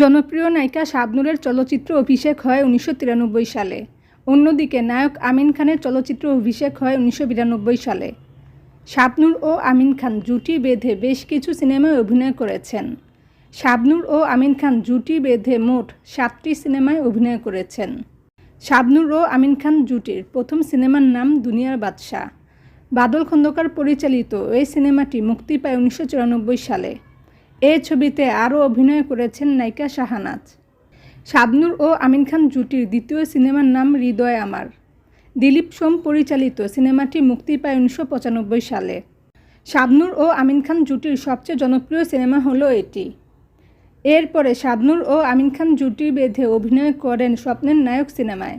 জনপ্রিয় নায়িকা শাবনূরের চলচ্চিত্র অভিষেক হয় উনিশশো তিরানব্বই সালে। অন্যদিকে নায়ক আমিন খানের চলচ্চিত্র অভিষেক হয় উনিশশো বিরানব্বই সালে। শাবনূর ও আমিন খান জুটি বেঁধে বেশ কিছু সিনেমায় অভিনয় করেছেন। শাবনূর ও আমিন খান জুটি বেঁধে মোট সাতটি সিনেমায় অভিনয় করেছেন। শাবনূর ও আমিন খান জুটির প্রথম সিনেমার নাম দুনিয়ার বাদশাহ। বাদল খন্দকার পরিচালিত এই সিনেমাটি মুক্তি পায় উনিশশো চুরানব্বই সালে। এ ছবিতে আরও অভিনয় করেছেন নায়িকা শাহানাজ। শাবনূর ও আমিন খান জুটির দ্বিতীয় সিনেমার নাম হৃদয় আমার। দিলীপ সোম পরিচালিত সিনেমাটি মুক্তি পায় উনিশশো পঁচানব্বই সালে। শাবনুর ও আমিন খান জুটির সবচেয়ে জনপ্রিয় সিনেমা হলো এটি। এরপরে শাবনূর ও আমিন খান জুটি বেঁধে অভিনয় করেন স্বপ্নের নায়ক সিনেমায়।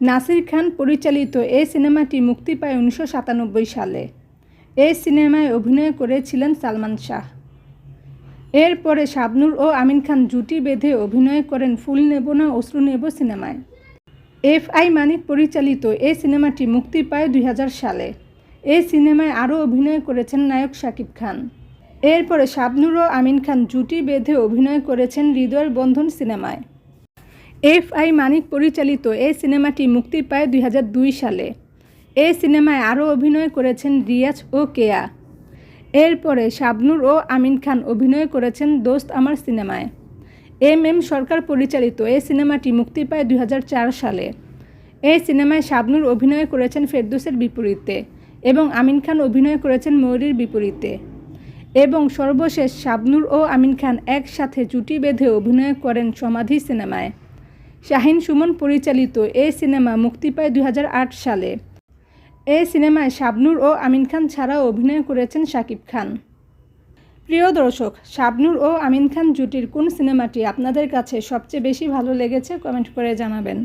নাসির খান পরিচালিত এই সিনেমাটি মুক্তি পায় উনিশশো সাতানব্বই সালে। এই সিনেমায় অভিনয় করেছিলেন সালমান শাহ। এরপরে শাবনুর ও আমিন খান জুটি বেঁধে অভিনয় করেন ফুল নেব না, অশ্রু নেব সিনেমায়। এফ আই মানিক পরিচালিত এই সিনেমাটি মুক্তি পায় দুই হাজার সালে। এই সিনেমায় আরও অভিনয় করেছেন নায়ক শাকিব খান। এরপরে শাবনুর ও আমিন খান জুটি বেঁধে অভিনয় করেছেন হৃদয়ের বন্ধন সিনেমায়। এফ আই মানিক পরিচালিত এই সিনেমাটি মুক্তি পায় দুই হাজার দুই সালে। এই সিনেমায় আরও অভিনয় করেছেন রিয়াজ ও কেয়া। এরপরে শাবনূর ও আমিন খান অভিনয় করেছেন দোস্ত আমার সিনেমায়। এম এম সরকার পরিচালিত এই সিনেমাটি মুক্তি পায় দুই হাজার চার সালে। এই সিনেমায় শাবনুর অভিনয় করেছেন ফেরদৌসের বিপরীতে এবং আমিন খান অভিনয় করেছেন ময়ূরীর বিপরীতে। এবং সর্বশেষ শাবনূর ও আমিন খান একসাথে জুটি বেঁধে অভিনয় করেন সমাধি সিনেমায়। শাহিন সুমন পরিচালিত এই সিনেমা মুক্তি পায় দুই হাজার আট সালে। এই সিনেমায় শাবনুর ও আমিন খান ছাড়াও অভিনয় করেছেন শাকিব খান। প্রিয় দর্শক, শাবনুর ও আমিন খান জুটির কোন সিনেমাটি আপনাদের কাছে সবচেয়ে বেশি ভালো লেগেছে কমেন্ট করে জানাবেন।